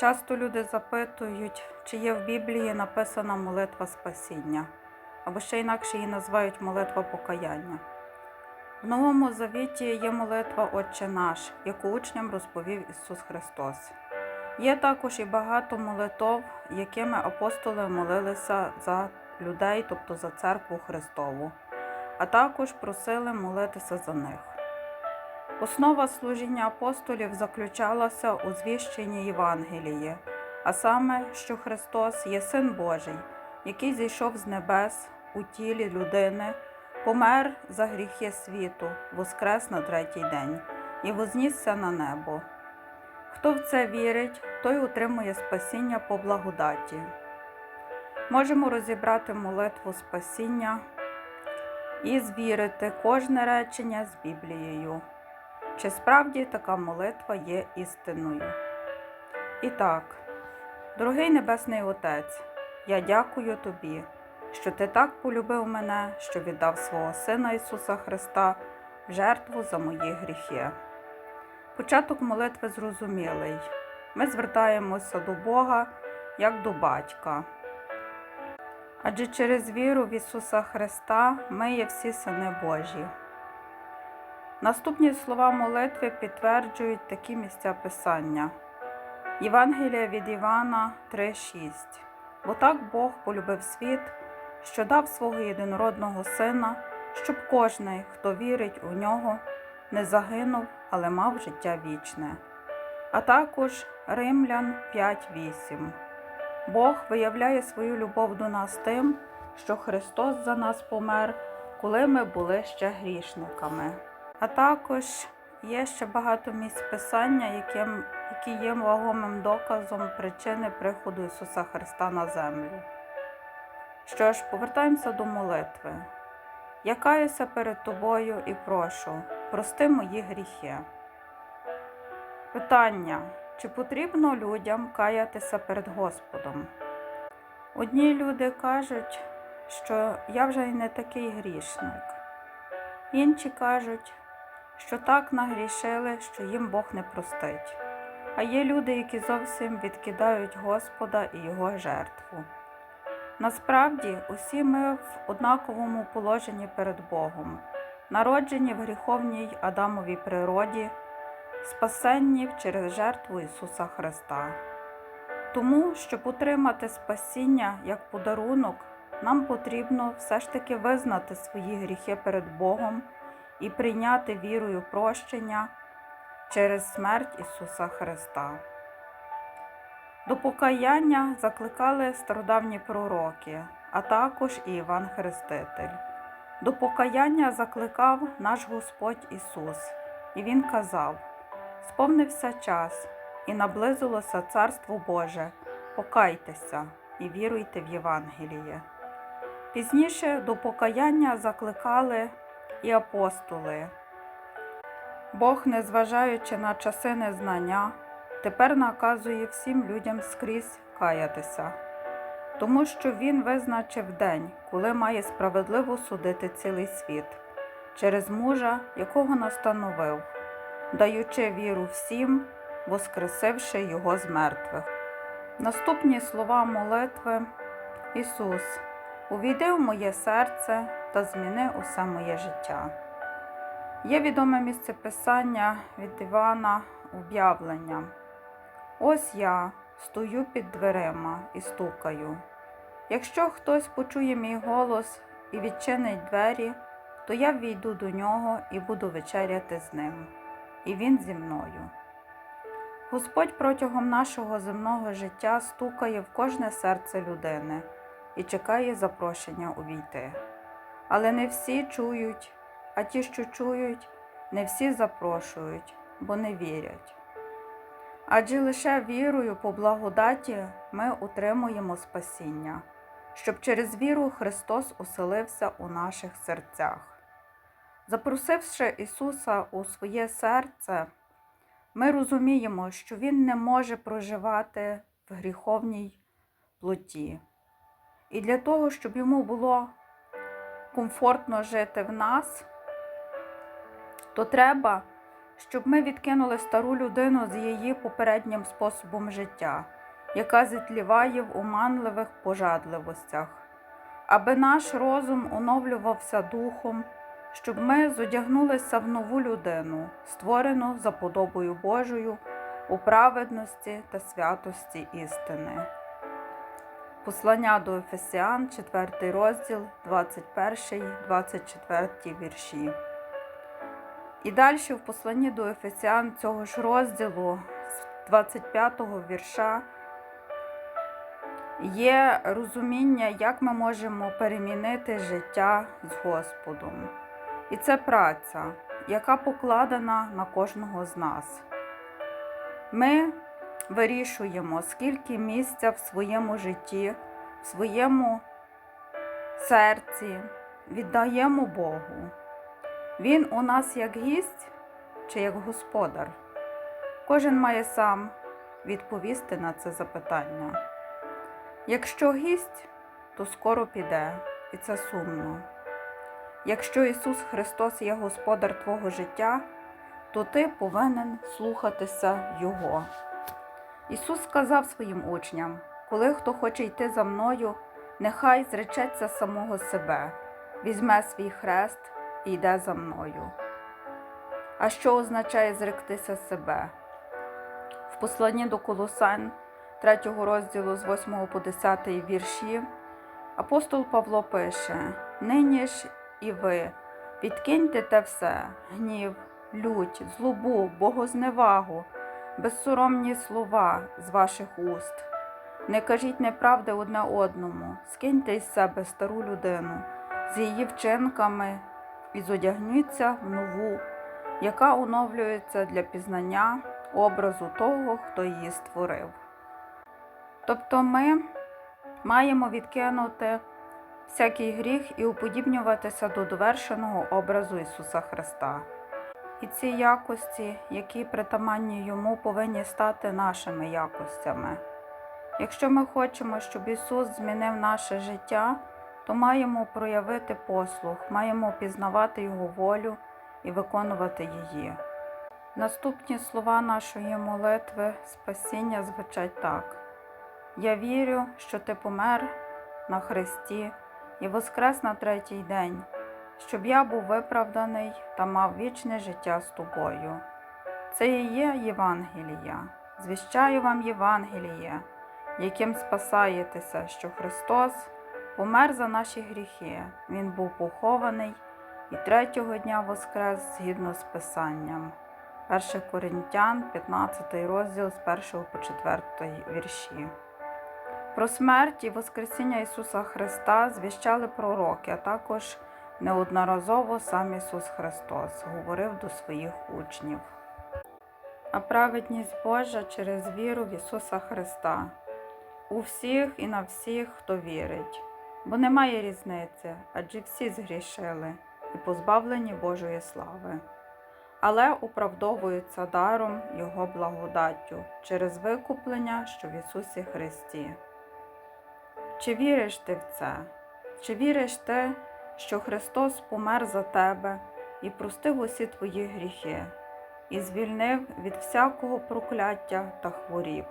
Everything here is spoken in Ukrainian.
Часто люди запитують, чи є в Біблії написана молитва спасіння, або ще інакше її називають молитва покаяння. В Новому Завіті є молитва Отче наш, яку учням розповів Ісус Христос. Є також і багато молитов, якими апостоли молилися за людей, тобто за церкву Христову, а також просили молитися за них. Основа служіння апостолів заключалася у звіщенні Євангелії, а саме, що Христос є Син Божий, який зійшов з небес у тілі людини, помер за гріхи світу, воскрес на третій день і вознісся на небо. Хто в це вірить, той отримує спасіння по благодаті. Можемо розібрати молитву спасіння і звірити кожне речення з Біблією. Чи справді така молитва є істинною? І так, дорогий Небесний Отець, я дякую Тобі, що Ти так полюбив мене, що віддав свого Сина Ісуса Христа в жертву за мої гріхи. Початок молитви зрозумілий. Ми звертаємося до Бога як до батька. Адже через віру в Ісуса Христа ми є всі сини Божі. Наступні слова молитви підтверджують такі місця Писання. Євангелія від Івана 3:6. Бо так Бог полюбив світ, що дав свого єдинородного Сина, щоб кожний, хто вірить у нього, не загинув, але мав життя вічне. А також Римлян 5:8. Бог виявляє свою любов до нас тим, що Христос за нас помер, коли ми були ще грішниками. А також є ще багато місць писання, які є вагомим доказом причини приходу Ісуса Христа на землю. Що ж, повертаємося до молитви. Я каюся перед тобою і прошу, прости мої гріхи. Питання: чи потрібно людям каятися перед Господом? Одні люди кажуть, що я вже й не такий грішник. Інші кажуть, що так нагрішили, що їм Бог не простить. А є люди, які зовсім відкидають Господа і Його жертву. Насправді, усі ми в однаковому положенні перед Богом, народжені в гріховній Адамовій природі, спасенні через жертву Ісуса Христа. Тому, щоб отримати спасіння як подарунок, нам потрібно все ж таки визнати свої гріхи перед Богом і прийняти вірою прощення через смерть Ісуса Христа. До покаяння закликали стародавні пророки, а також і Іван Хреститель. До покаяння закликав наш Господь Ісус, і Він казав: Сповнився час, і наблизилося Царство Боже, покайтеся і віруйте в Євангеліє. Пізніше до покаяння закликали і апостоли. Бог, незважаючи на часи незнання, тепер наказує всім людям скрізь каятися, тому що Він визначив день, коли має справедливо судити цілий світ, через мужа, якого настановив, даючи віру всім, воскресивши Його з мертвих. Наступні слова молитви Ісус, увійди в моє серце та зміни усе моє життя. Є відоме місце писання від Івана об'явлення. Ось я стою під дверима і стукаю. Якщо хтось почує мій голос і відчинить двері, то я війду до нього і буду вечеряти з ним, і він зі мною. Господь протягом нашого земного життя стукає в кожне серце людини і чекає запрошення увійти. Але не всі чують, а ті, що чують, не всі запрошують, бо не вірять. Адже лише вірою по благодаті ми отримуємо спасіння, щоб через віру Христос оселився у наших серцях. Запросивши Ісуса у своє серце, ми розуміємо, що Він не може проживати в гріховній плоті. І для того, щоб йому було комфортно жити в нас, то треба, щоб ми відкинули стару людину з її попереднім способом життя, яка зітліває в оманливих пожадливостях, аби наш розум оновлювався духом, щоб ми зодягнулися в нову людину, створену за подобою Божою у праведності та святості істини. Послання до Ефесіан, 4 розділ, 21, 24 вірші. І далі в посланні до Ефесіан цього ж розділу, з 25 вірша, є розуміння, як ми можемо перемінити життя з Господом. І це праця, яка покладена на кожного з нас. Ми вирішуємо, скільки місця в своєму житті, в своєму серці віддаємо Богу. Він у нас як гість чи як господар? Кожен має сам відповісти на це запитання. Якщо гість, то скоро піде, і це сумно. Якщо Ісус Христос є господар твого життя, то ти повинен слухатися Його. Ісус сказав своїм учням: коли хто хоче йти за мною, нехай зречеться самого себе, візьме свій хрест і йде за мною. А що означає зректися себе? В посланні до Колосан 3 розділу з 8 по 10 вірші апостол Павло пише: Нині ж і ви відкиньте те все, гнів, лють, злобу, богозневагу, безсоромні слова з ваших уст. Не кажіть неправди одне одному, скиньте із себе стару людину з її вчинками і зодягніться в нову, яка оновлюється для пізнання образу того, хто її створив. Тобто ми маємо відкинути всякий гріх і уподібнюватися до довершеного образу Ісуса Христа. І ці якості, які притаманні йому, повинні стати нашими якостями. Якщо ми хочемо, щоб Ісус змінив наше життя, то маємо проявити послух, маємо пізнавати Його волю і виконувати її. Наступні слова нашої молитви спасіння звучать так: Я вірю, що Ти помер на Христі і воскрес на третій день, щоб я був виправданий та мав вічне життя з тобою. Це і є Євангелія. Звіщаю вам Євангеліє, яким спасаєтеся, що Христос помер за наші гріхи, Він був похований і третього дня воскрес згідно з Писанням. 1 Коринтян, 15 розділ з 1 по 4 вірші. Про смерть і Воскресіння Ісуса Христа звіщали пророки, а також неодноразово сам Ісус Христос говорив до своїх учнів. А праведність Божа через віру в Ісуса Христа у всіх і на всіх, хто вірить, бо немає різниці, адже всі згрішили і позбавлені Божої слави, але оправдовуються даром Його благодаттю через викуплення, що в Ісусі Христі. Чи віриш ти в це? Чи віриш ти, що Христос помер за тебе і простив усі твої гріхи, і звільнив від всякого прокляття та хворіб?